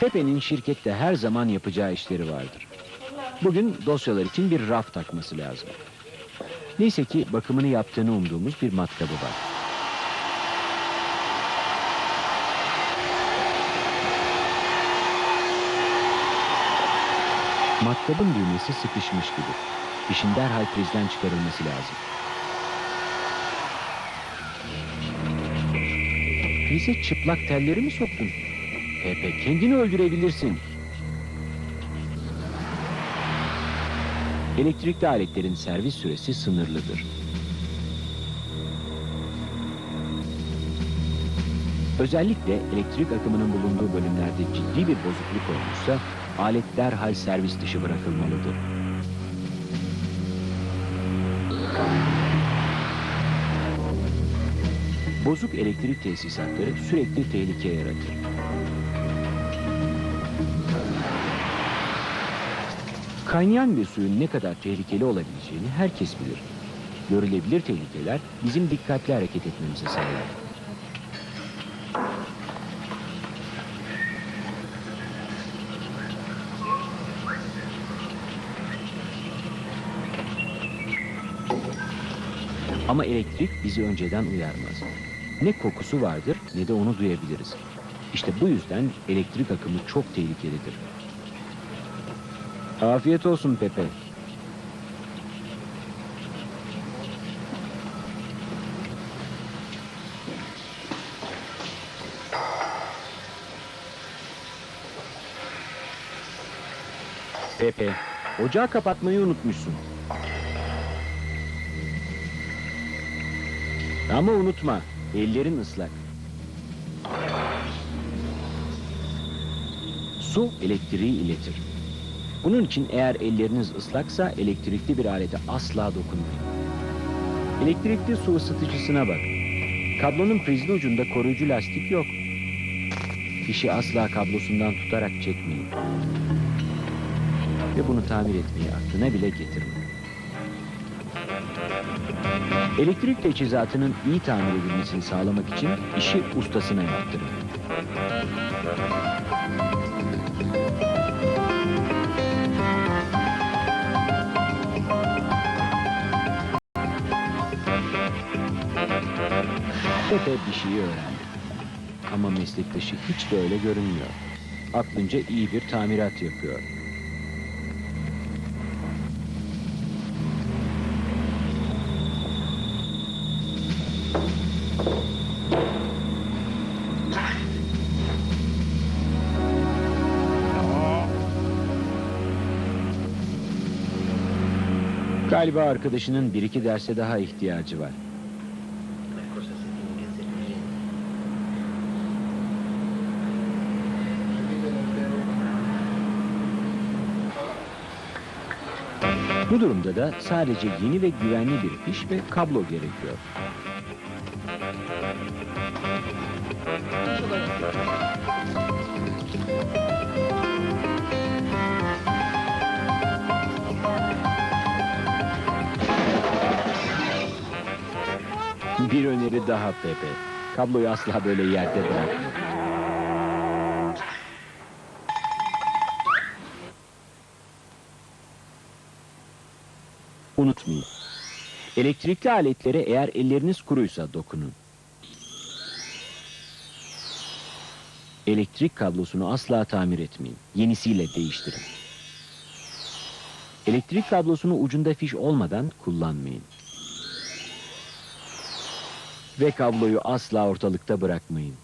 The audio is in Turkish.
Pepe'nin şirkette her zaman yapacağı işleri vardır. Bugün dosyalar için bir raf takması lazım. Neyse ki bakımını yaptığını umduğumuz bir matkabı var. Matkabın düğmesi sıkışmış gibi. İşin derhal prizden çıkarılması lazım. Prize çıplak telleri mi soktun? Pepe kendini öldürebilirsin. Elektrikli aletlerin servis süresi sınırlıdır. Özellikle elektrik akımının bulunduğu bölümlerde ciddi bir bozukluk olmuşsa alet derhal servis dışı bırakılmalıdır. Bozuk elektrik tesisatları sürekli tehlike yaratır. Kaynayan bir suyun ne kadar tehlikeli olabileceğini herkes bilir. Görülebilir tehlikeler bizim dikkatli hareket etmemizi sağlar. Ama elektrik bizi önceden uyarmaz. Ne kokusu vardır ne de onu duyabiliriz. İşte bu yüzden elektrik akımı çok tehlikelidir. Afiyet olsun Pepe. Pepe, ocağı kapatmayı unutmuşsun. Ama unutma, ellerin ıslak. Su elektriği iletir. Bunun için eğer elleriniz ıslaksa elektrikli bir alete asla dokunmayın. Elektrikli su ısıtıcısına bak. Kablonun prizli ucunda koruyucu lastik yok. Fişi asla kablosundan tutarak çekmeyin. Ve bunu tamir etmeyi aklına bile getirme. Elektrik teçhizatının iyi tamir edilmesini sağlamak için işi ustasına yaptırın. Pepe bir şeyi öğrendi. Ama meslektaşı hiç de öyle görünmüyor. Aklınca iyi bir tamirat yapıyor. Galiba arkadaşının bir iki derse daha ihtiyacı var. Bu durumda da sadece yeni ve güvenli bir fiş ve kablo gerekiyor. Bir öneri daha Pepe. Kabloyu asla böyle yerde bırakma. Unutmayın. Elektrikli aletlere eğer elleriniz kuruysa dokunun. Elektrik kablosunu asla tamir etmeyin. Yenisiyle değiştirin. Elektrik kablosunu ucunda fiş olmadan kullanmayın. Ve kabloyu asla ortalıkta bırakmayın.